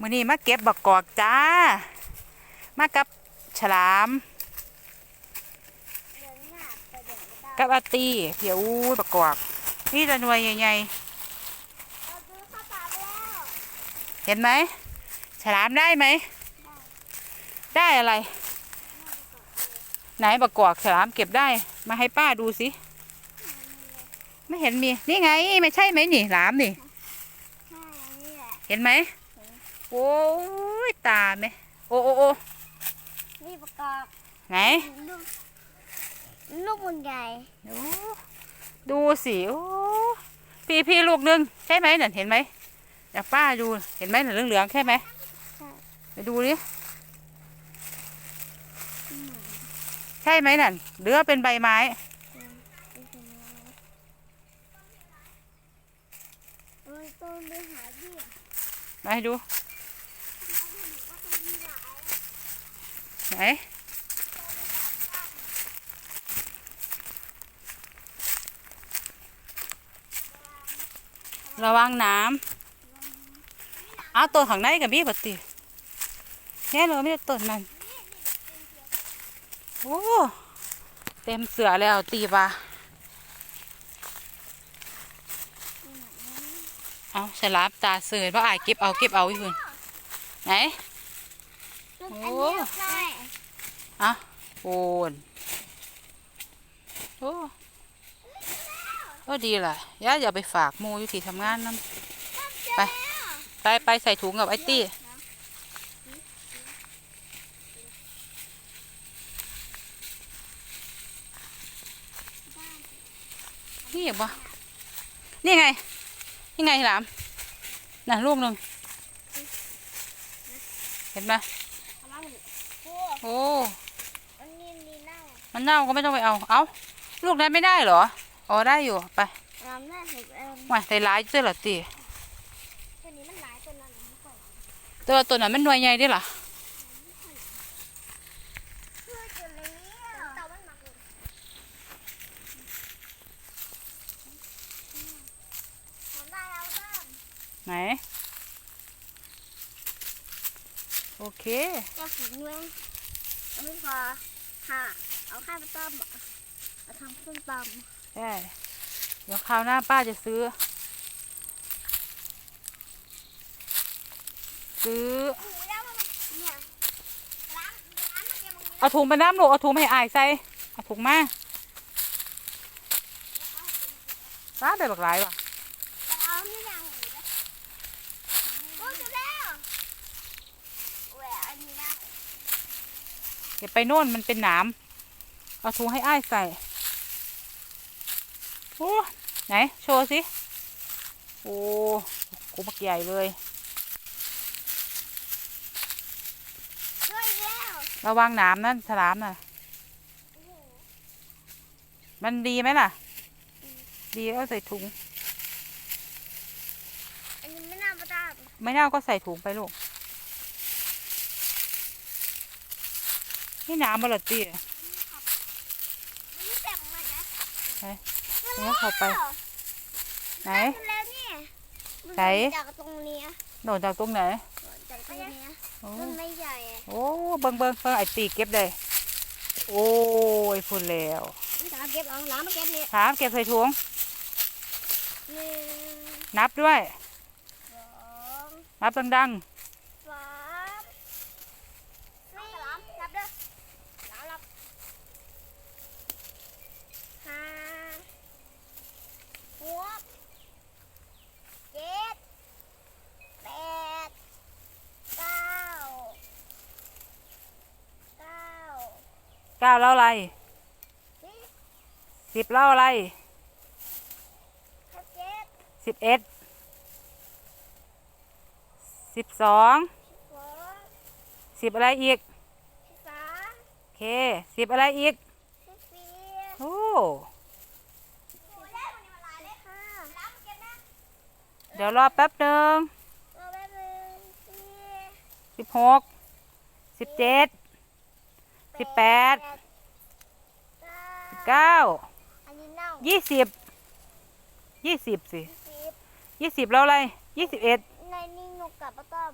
มื้อนี้มาเก็บบักกอกจ้า มากับฉลามเดินหน้าไปเดินไม่ได้กับอาตีเพียวอู้บักกอกนี่จะหน่วยใหญ่เราซื้อข้าวปลาไปแล้วๆเห็นไหมฉลามได้ไหม ได้อะไร ไหนบักกอกฉลามเก็บได้ มาให้ป้าดูสิ ไม่เห็นมี นี่ไง ไม่ใช่ไหมนี่หลามนี่ใช่นี่แหละเห็นไหม โอ้ยตาไหมโอ้โอ้โอ้นี่ประกอบไหนลูกลูกมันใหญ่โอ้ดูสิโอ้พี่พี่ลูกหนึงใช่ไหมนั่นเห็นไหมอยากป้าดูเห็นไหมนั่นเหลืองๆใช่ไหมใช่ไปดูดิใช่ไหมนั่นหรือว่าเป็นใบไม้มันต้องไปหาดิมาให้ดู ไหนระวังน้ำเอาตัวข้างในกับบี้ปติแค่เราไม่ได้ต้นมันโอ้เต็มเสือแล้วตีปลาเอาฉลามตาเสือเพราะอายเก็บเอาเก็บเอาอีกคนไหน ลูกอันนี้ใช่อะโอนโอ้ก็ดีล่ะย่าอย่าไปฝากมูอยู่ที่ทำงานนั่นไป ไปไปใส่ถุงกับไอ้ตี้นี่เหรนี่ไง นี่ไงหลามน่ะลูกหนึ่งเห็นไหม โอ้โอ้อันนี้นี่เน่ามันเน่าก็ไม่ต้องไปเอา เอาลูกนั้นไม่ได้เหรอ อ๋อได้อยู่ไปน้ำน่าสุดเอ็มมาใส่ร้ายด้วยเหรอตีตัวนี้มันหลายตัวนั้นไม่ค่อยตัวตัวนั้นมันหน่วยใหญ่ด้วยเหรอเพื่อจะเลี้ยงเต่ามันหมักเลยทำได้แล้วก็ไหน โอเคจะฝึกด้วยเอาไม่พอค่ะเอาข้าวมาต้มเอาทำส้มตำได้เดี๋ยวคราวหน้าป้าจะซื้อ ซื้อเนี่ยร้านร้านเก็บตรงนี้เอาถุงไปน้ำลูกเอาถุงไปให้อายใส่ เอาถุงมาป้าได้บักหลายว่ะ แต่เอานี่ยังโอ้ยแล้วแหวะอันนี้นะ เดี๋ยวไปโน่นมันเป็นหนามเอาถุงให้อ้ายใส่โอ้ไหน โชว์สิ โอ้โหบักใหญ่เลยช่วยแล้วระวังหนามนั่นฉลามน่ะ มันดีไหมล่ะ ดีแล้วใส่ถุง อันนี้ไม่น่าประทับไม่น่าก็ใส่ถุงไปลูก นี่น้ำบลตีมันไม่เจ็บมันนะแล้วเข้าไป ไหนแล้วนี่ไหนจากตรงนี้โดดจากตรงไหนจากตรงนี้โอ้มันไม่ใหญ่อะโอ้เบิ่งเบิ่งเบิ่งไอตีเก็บได้โอ้ยพุ่นแล้วนี่ตามเก็บเอาล้างมาเก็บนี่ถามเก็บใส่ถุงหนึ่งนับด้วยสองนับดังสามสี่นับเด้อนับนับห้าหกเจ็ดแปดเก้าเก้า ๆ เก้าแล้วอะไรสิบสิบแล้วอะไรสิบเจ็ดสิบเอ็ดสิบสองสองสิบอะไรอีกสิบสามโอเคสิบอะไรอีกสิบสี่โอ้สิบห้าเดี๋ยวรอแป๊บหนึ่งเอาไปหนึ่งสี่สิบหกสิบเจ็ด สิบแปดสิบเก้าเก้าอันนี้เน่ายี่สิบยี่สิบสิสิบยี่สิบแล้วอะไรยี่สิบเอ็ดในนี่นกกับป้าต้อม